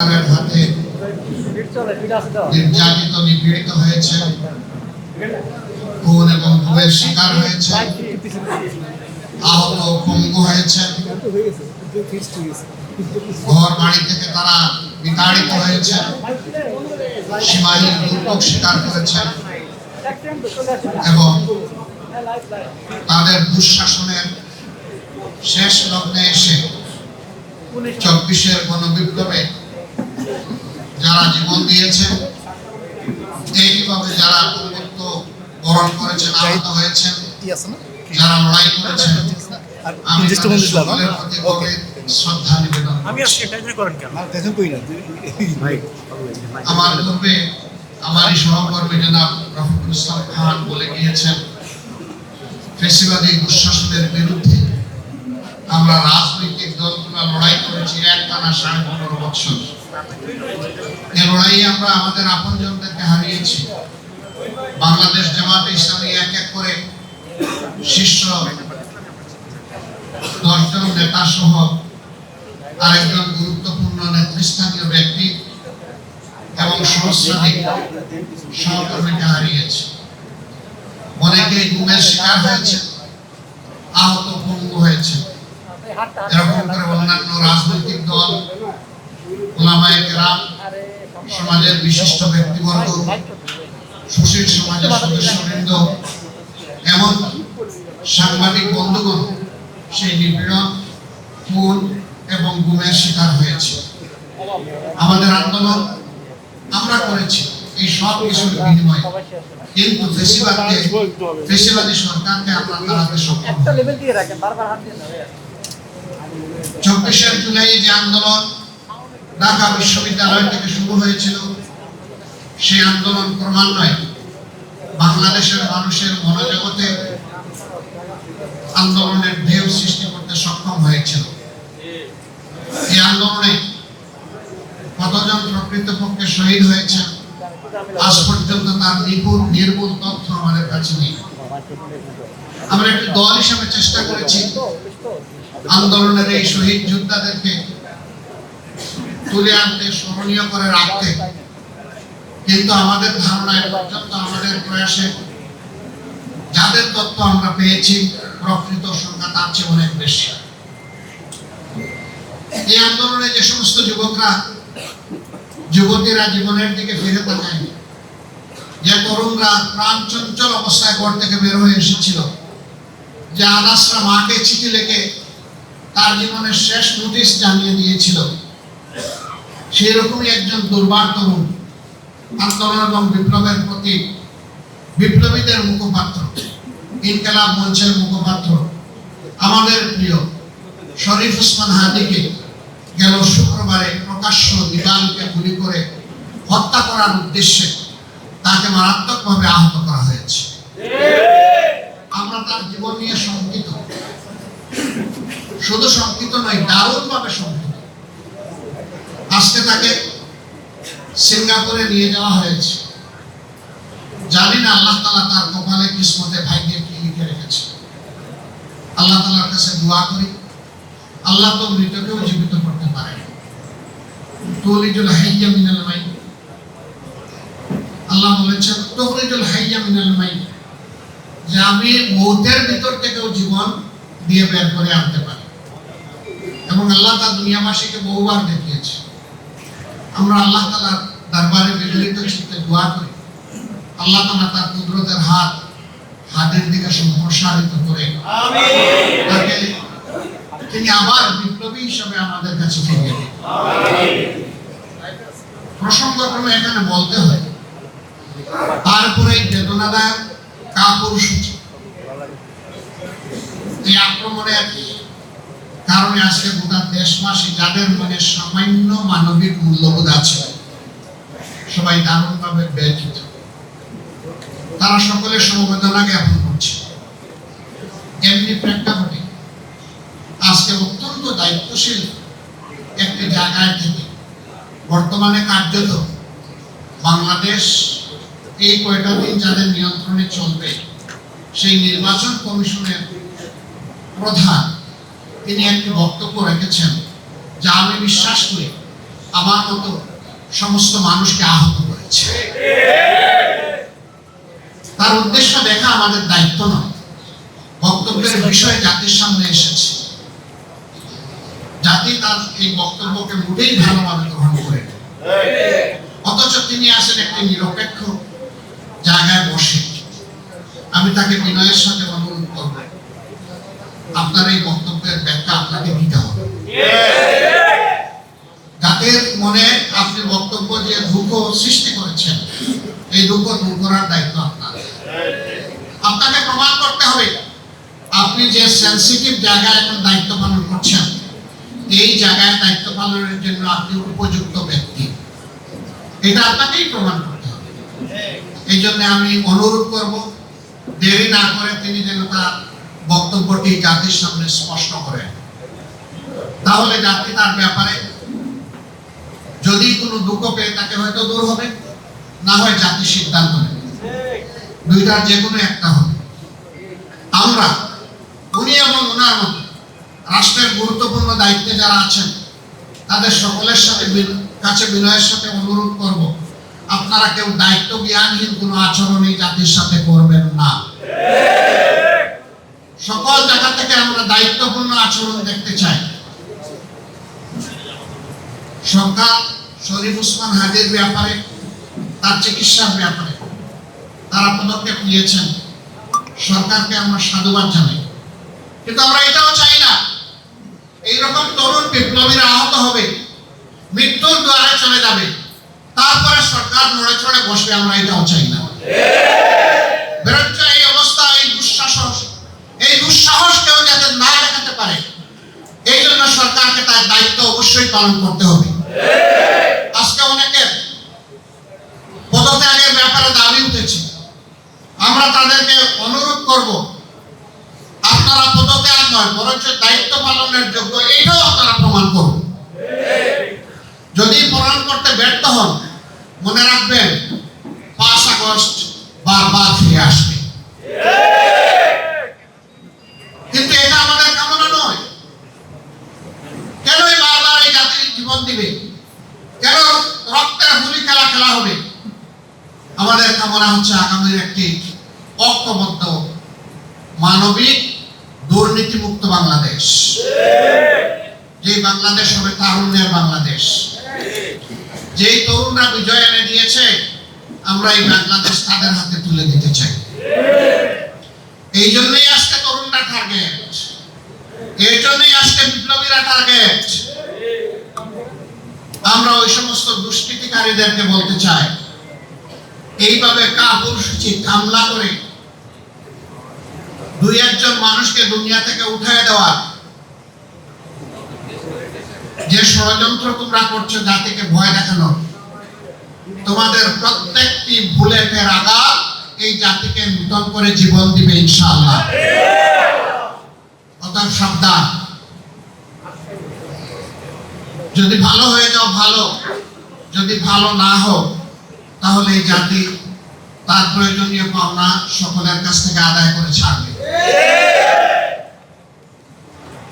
হাতে নির্যাতিত, নিপীড়িত হয়েছে, খুন এবং ভুলের শিকার হয়েছে, আহত পঙ্গু হয়েছে। ঘর বাড়ি থেকে তারা বিতাড়িত হয়েছে, সীমাহীন দুর্ভোগ স্বীকার করেছেন এবং তাদের দুঃশাসনের শেষ লগ্নে এসে চব্বিশের গণবিপ্লবে যারা জীবন দিয়েছেন এইভাবে যারা অঙ্গত্ব বরণ করেছেন আহত হয়েছেন যারা লড়াই করেছেন আমি সকলের প্রতি গভীর শ্রদ্ধা নিবেদন আমার পূর্বে আমারই সহকর্মী জনাব রফিকুল ইসলাম খান বলে গিয়েছেন ফেসিবাদী দুঃশাসনের বিরুদ্ধে আমরা রাজনৈতিক দলগুলো লড়াই করেছি এক টানা সাড়ে পনেরো বছর। লড়াইয়ে আমরা আমাদের আপনজনদেরকে হারিয়েছি। বাংলাদেশ জামাতে ইসলামী এক এক করে শীর্ষ দশজন নেতা সহ আরেকজন গুরুত্বপূর্ণ নেতৃস্থানীয় ব্যক্তি এবং সহস্রাধিক সহকর্মীকে হারিয়েছে। অনেকেই গুমের শিকার হয়েছে, আহত পঙ্গু হয়েছে। এরকম করে অন্যান্য রাজনৈতিক দল ওলামায়ে কেরাম সমাজের বিশিষ্ট ব্যক্তিবর্গ সুশীল সমাজের সদস্যবৃন্দ এমন সাংবাদিক বন্ধুগণ সেই নিপীড়ন খুন এবং গুমের শিকার হয়েছে। আমাদের আন্দোলন আমরা করেছি এই সব কিছুর বিনিময়ে। কিন্তু ফেসিবাদকে ফেসিবাদী সরকারকে আমরা তাড়াতে সক্ষম না জুলাই যে আন্দোলন ঢাকা বিশ্ববিদ্যালয় থেকে শুরু হয়েছিল। সেই আন্দোলন ক্রমান্বয়ে বাংলাদেশের মানুষের মনোজগতে আন্দোলনের ঢেউ সৃষ্টি করতে সক্ষম হয়েছিল। এই আন্দোলনে কতজন প্রকৃতপক্ষে শহীদ হয়েছে আজ পর্যন্ত তার নিপুণ, নির্মূল তথ্য আমাদের কাছে নেই। আমরা একটি দল হিসেবে চেষ্টা করেছি আন্দোলনের এই শহীদ যোদ্ধাদেরকে তুলে আনতে, স্মরণীয় করে রাখতে। কিন্তু আমাদের ধারণা পর্যন্ত আমাদের প্রয়াসে যাদের তথ্য আমরা পেয়েছি, প্রকৃত সংখ্যা তার চেয়ে অনেক বেশি। এই আন্দোলনে যে সমস্ত যুবকরা, যুবতীরা জীবনের দিকে ফিরে তাকায়নি, যে তরুণরা প্রাণ চঞ্চল অবস্থায় ঘর থেকে বের হয়ে এসেছিল, যে আনাসরা মাকে চিঠি লিখে তার জীবনের শেষ নোটিশ জানিয়ে দিয়েছিল সেই রকমই একজন দুর্বার তরুণ আন্দোলন এবং বিপ্লবের প্রতি বিপ্লবীদের মুখপাত্র, ইনকালাব মঞ্চের মুখপাত্র, আমাদের প্রিয় শরীফ উসমান হাদিকে গেল শুক্রবারে প্রকাশ্য নিদানকে গুলি করে হত্যা করার উদ্দেশ্যে তাকে মারাত্মকভাবে আহত করা হয়েছে। আমরা তার জীবন নিয়ে শঙ্কিত। শুধু শঙ্কিত নয় দারুণ ভাবে শঙ্কিত। আজকে তাকে সিঙ্গাপুরে নিয়ে যাওয়া হয়েছে। জানি না আল্লাহ তালা তার কপালে কিসমতে ভাইকে কি লিখে রেখেছে। আল্লাহ তালার কাছে দোয়া করি। আল্লাহ তো মৃতকেও জীবিত করতে পারে মিনাল আল্লাহ বলেছেন হাইয়া মিনাল মাই যে আমি মৌতের ভিতর থেকেও জীবন দিয়ে বের করে আনতে পারি। এবং আল্লাহ তার দুনিয়াবাসীকে বহুবার দেখিয়েছে। আমরা আল্লাহ তালার দরবারে বিগলিত চিত্তে দোয়া করি। আল্লাহ তালা তার কুদরতের হাত হাতের দিকে সম্প্রসারিত করে তাকে তিনি আবার বিপ্লবী হিসাবে আমাদের কাছে দিন। প্রসঙ্গক্রমে এখানে বলতে হয় তারপরে বেদনাদায়ক কাপুরুষোচিত এই আক্রমণের কারণে আজকে গোটা দেশবাসী যাদের মনে সামান্য মানবিক মূল্যবোধ আছে, সবাই দারুণভাবে ব্যথিত। তারা সকলে সমবেদনা জ্ঞাপন করছে। এমনি প্রেক্ষাপটে আজকে অত্যন্ত দায়িত্বশীল একটি জায়গায় থেকে বর্তমানে কার্যত বাংলাদেশ এই কয়টা দিন যাদের নিয়ন্ত্রণে চলবে, সেই নির্বাচন কমিশনের প্রধান তিনি একটি বক্তব্য রেখেছেন যা আমি বিশ্বাস করি আমার মতো সমস্ত মানুষকে আহত করেছে। তার উদ্দেশ্য দেখা আমাদের দায়িত্ব নয়, বক্তব্যের বিষয় জাতির সামনে এসেছে। জাতি তার এই বক্তব্যকে মোটেই ভালোভাবে গ্রহণ করে অথচ তিনি আসেন একটি নিরপেক্ষ জায়গায় বসে। আমি তাকে বিনয়ের সাথে অনুরোধ করব। আপনার এই বক্তব্যের আপনাকে দিতে হবে। জাতির মনে আপনি বক্তব্য যে দুঃখ সৃষ্টি করেছেন, এই দুঃখ দূর করার দায়িত্ব আপনার। আপনাকে প্রমাণ করতে হবে, আপনি যে সেন্সিটিভ জায়গায় এখন দায়িত্ব পালন করছেন, এই জায়গায় দায়িত্ব পালনের জন্য আপনি উপযুক্ত ব্যক্তি। এটা আপনাকেই প্রমাণ করতে হবে। এই জন্য আমি অনুরোধ করব, দেরি না করে তিনি যেন তার বক্তব্যটি জাতির সামনে স্পষ্ট করেন। তাহলে জাতি তার ব্যাপারে যদি কোনো দুঃখ পেয়ে তাকে হয়তো দূর হবে, না হয় জাতি সিদ্ধান্ত নেবে। দুইটার যে কোনো একটা হবে। আমরা, উনি এবং ওনার মতো রাষ্ট্রের গুরুত্বপূর্ণ দায়িত্বে যারা আছেন, তাদের সকলের সাথে কাছে বিনয়ের সাথে অনুরোধ করব, আপনারা কেউ দায়িত্ব জ্ঞানহীন কোনো আচরণ এই জাতির সাথে করবেন না। সকল জায়গা থেকে আমরা দায়িত্বপূর্ণ আচরণ দেখতে চাই। সরকার শরীফ উসমান হাজির ব্যাপারে, তার চিকিৎসার ব্যাপারে তারা পদক্ষেপ নিয়েছেন। সরকারকে আমরা সাধুবাদ জানাই। কিন্তু আমরা এটাও চাই না, এইরকম তরুণ বিপ্লবীরা আহত হবে, মৃত্যুর দ্বারে চলে যাবে, তারপরে সরকার নড়ে চড়ে বসবে, আমরা এটাও চাই না। এই অবস্থা, এই দুঃসাহস এই দুঃসাহস কেউ যাতে না দেখাতে পারে, এই জন্য সরকারকে তার দায়িত্ব অবশ্যই পালন করতে হবে। আজকে অনেকের পদত্যাগের ব্যাপারে দাবি উঠেছে। আমরা তাদেরকে অনুরোধ করব, আপনারা পদত্যাগ নয়, বরঞ্চ দায়িত্ব পালনের যোগ্য এইটাও আপনারা প্রমাণ করুন। যদি প্রমাণ করতে ব্যর্থ হন, মনে রাখবেন, পাঁচ আগস্ট বারবার ফিরে আসবে কিন্তু এটা আমাদের কামনা নয় কেন এই বারবার এই জাতির জীবন দিবে কেন রক্তের হুলি খেলা খেলা হবে আমাদের কামনা হচ্ছে আগামীর একটি ঐক্যবদ্ধ মানবিক দুর্নীতিমুক্ত বাংলাদেশ। যে বাংলাদেশ হবে তারুণ্যের বাংলাদেশ। যেই তরুণরা বিজয় এনে দিয়েছে, আমরা এই বাংলাদেশ তাদের হাতে তুলে দিতে চাই। এই জন্যই আজকে তরুণরা টার্গেট এর জন্যই আজকে বিপ্লবীরা টার্গেট আমরা ওই সমস্ত দুষ্কৃতিকারীদেরকে বলতে চাই, এইভাবে কাপুরুষিত হামলা করে দুই একজন মানুষকে দুনিয়া থেকে উঠায় দেওয়া। যে ষড়যন্ত্র তোমরা করছ জাতিকে ভয় দেখানো। তোমাদের প্রত্যেকটি বুলেটের আঘাত এই জাতিকে নূতন করে জীবন দিবে ইনশাআল্লাহ। অতএব সাবধান। যদি ভালো হয়ে যাও, ভালো। যদি ভালো না হোক, তাহলে এই জাতি তার প্রয়োজনীয় পাওনা সকলের কাছ থেকে আদায় করে ছাড়বে। Yeah!